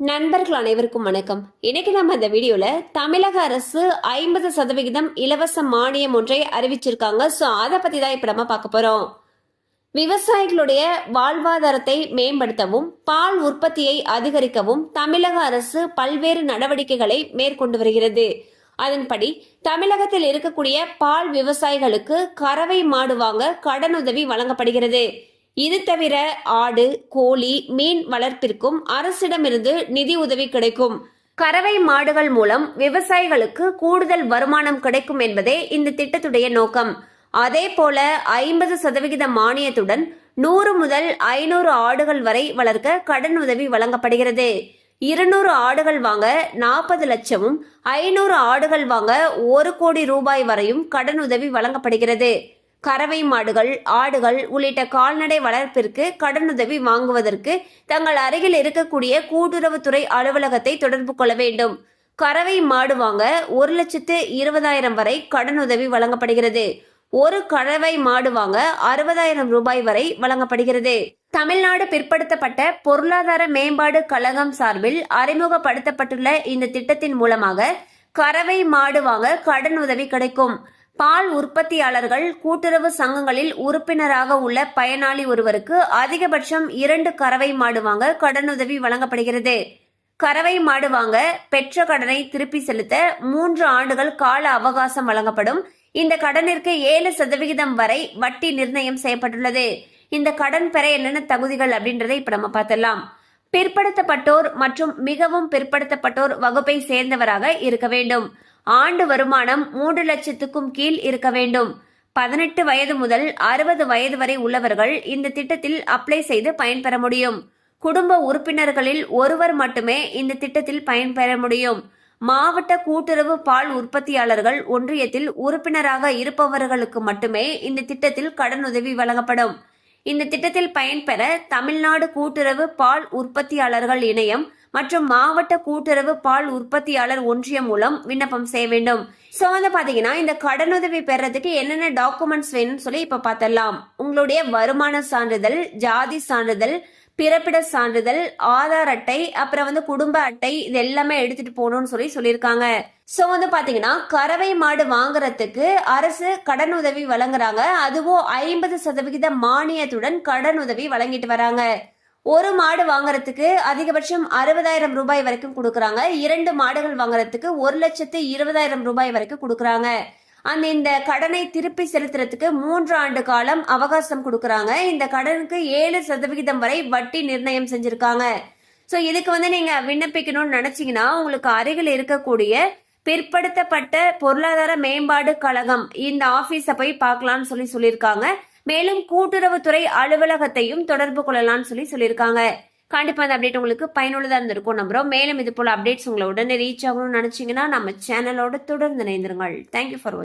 நண்பர்கள் அனைவருக்கும் வணக்கம். இன்னைக்கு நம்ம இந்த வீடியோல தமிழக அரசு ஐம்பது சதவிகிதம் இலவச மானியம் ஒன்றை அறிவிச்சிருக்காங்க. ஸோ அதை பத்தி தான் இப்ப நம்ம பார்க்க போறோம். விவசாயிகளுடைய வாழ்வாதாரத்தை மேம்படுத்தவும் பால் உற்பத்தியை அதிகரிக்கவும் தமிழக அரசு பல்வேறு நடவடிக்கைகளை மேற்கொண்டு வருகிறது. அதன்படி தமிழகத்தில் இருக்கக்கூடிய பால் விவசாயிகளுக்கு கறவை மாடு வாங்க கடனுதவி வழங்கப்படுகிறது. இது தவிர ஆடு கோழி மீன் வளர்ப்பிற்கும் அரசிடமிருந்து நிதி உதவி கிடைக்கும். கறவை மாடுகள் மூலம் விவசாயிகளுக்கு கூடுதல் வருமானம் கிடைக்கும் என்பதே இந்த திட்டத்துடைய நோக்கம். அதே போல ஐம்பது சதவிகித மானியத்துடன் நூறு முதல் ஐநூறு ஆடுகள் வரை வளர்க்க கடன் உதவி வழங்கப்படுகிறது. இருநூறு ஆடுகள் வாங்க நாற்பது லட்சமும் ஐநூறு ஆடுகள் வாங்க ஒரு கோடி ரூபாய் வரையும் கடன் உதவி வழங்கப்படுகிறது. கறவை மாடுகள் ஆடுகள் உள்ளிட்ட கால்நடை வளர்ப்பிற்கு கடனுதவி வாங்குவதற்கு தங்கள் அருகில் இருக்கக்கூடிய கூட்டுறவுத்துறை அலுவலகத்தை தொடர்பு கொள்ள வேண்டும். கறவை மாடு வாங்க ஒரு லட்சத்து இருபதாயிரம் வரை கடனுதவி வழங்கப்படுகிறது. ஒரு கறவை மாடு வாங்க அறுபதாயிரம் ரூபாய் வரை வழங்கப்படுகிறது. தமிழ்நாடு பிற்படுத்தப்பட்ட பொருளாதார மேம்பாடு கழகம் சார்பில் அறிமுகப்படுத்தப்பட்டுள்ள இந்த திட்டத்தின் மூலமாக கறவை மாடு வாங்க கடன் உதவி கிடைக்கும். பால் உற்பத்தியாளர்கள் கூட்டுறவு சங்கங்களில் உறுப்பினராக உள்ள பயனாளி ஒருவருக்கு அதிகபட்சம் இரண்டு கறவை மாடு வாங்க கடனுதவி வழங்கப்படுகிறது. கறவை மாடு வாங்க பெற்ற கடனை திருப்பி செலுத்த மூன்று ஆண்டுகள் கால அவகாசம் வழங்கப்படும். இந்த கடனிற்கு ஏழு சதவிகிதம் வரை வட்டி நிர்ணயம் செய்யப்பட்டுள்ளது. இந்த கடன் பெற என்னென்ன தகுதிகள் அப்படின்றதை இப்ப நம்ம பார்த்தலாம் பிற்படுத்தப்பட்டோர் மற்றும் மிகவும் பிற்படுத்தப்பட்டோர் வகுப்பை சேர்ந்தவராக இருக்க வேண்டும். ஆண்டு வருமானம் மூன்று லட்சத்துக்கும் கீழ் இருக்க வேண்டும். பதினெட்டு வயது முதல் அறுபது வயது வரை உள்ளவர்கள் இந்த திட்டத்தில் அப்ளை செய்து பயன்பெற முடியும். குடும்ப உறுப்பினர்களில் ஒருவர் மட்டுமே இந்த திட்டத்தில் பயன்பெற முடியும். மாவட்ட கூட்டுறவு பால் உற்பத்தியாளர்கள் ஒன்றியத்தில் உறுப்பினராக இருப்பவர்களுக்கு மட்டுமே இந்த திட்டத்தில் கடனுதவி வழங்கப்படும். இந்த திட்டத்தில் பயன்பெற தமிழ்நாடு கூட்டுறவு பால் உற்பத்தியாளர்கள் இணையம் மற்றும் மாவட்ட கூட்டுறவு பால் உற்பத்தியாளர் ஒன்றியம் மூலம் விண்ணப்பம் செய்ய வேண்டும். ஸோ வந்து பார்த்தீங்கன்னா இந்த கடனுதவி பெறதுக்கு என்னென்ன டாக்குமெண்ட்ஸ் வேணும்னு சொல்லி இப்போ பார்த்தலாம் உங்களுடைய வருமான சான்றிதழ் ஜாதி சான்றிதழ் பிறப்பிட சான்றிதழ் ஆதார் அட்டை அப்புறம் வந்து குடும்ப அட்டை இது எல்லாமே எடுத்துட்டு போகணும்னு சொல்லி சொல்லியிருக்காங்க. ஸோ வந்து பாத்தீங்கன்னா கறவை மாடு வாங்குறதுக்கு அரசு கடன் உதவி வழங்குறாங்க. அதுவும் ஐம்பது சதவிகித மானியத்துடன் கடன் உதவி வழங்கிட்டு வராங்க. ஒரு மாடு வாங்குறதுக்கு அதிகபட்சம் அறுபதாயிரம் ரூபாய் வரைக்கும் கொடுக்குறாங்க. இரண்டு மாடுகள் வாங்குறதுக்கு ஒரு லட்சத்து இருபதாயிரம் ரூபாய் வரைக்கும் கொடுக்குறாங்க. அந்த இந்த கடனை திருப்பி செலுத்துறதுக்கு மூன்று ஆண்டு காலம் அவகாசம் கொடுக்குறாங்க. இந்த கடனுக்கு ஏழு சதவிகிதம் வரை வட்டி நிர்ணயம் செஞ்சிருக்காங்க. ஸோ இதுக்கு வந்து நீங்க விண்ணப்பிக்கணும்னு நினைச்சீங்கன்னா உங்களுக்கு அருகில் இருக்கக்கூடிய பிற்படுத்தப்பட்ட பொருளாதார மேம்பாடு கழகம் இந்த ஆபீஸ போய் பார்க்கலாம்னு சொல்லி சொல்லியிருக்காங்க. மேலும் கூட்டுறவுத்துறை அலுவலகத்தையும் தொடர்பு கொள்ளலாம்னு சொல்லி சொல்லியிருக்காங்க. கண்டிப்பா அந்த அப்டேட் உங்களுக்கு பயனுள்ளதா இருந்திருக்கும் நம்புறோம். மேலும் இது போல அப்டேட்ஸ் உங்களை உடனே ரீச் ஆகணும்னு நினைச்சீங்கன்னா நம்ம சேனலோட தொடர்ந்து இணைந்திருங்கள். Thank you for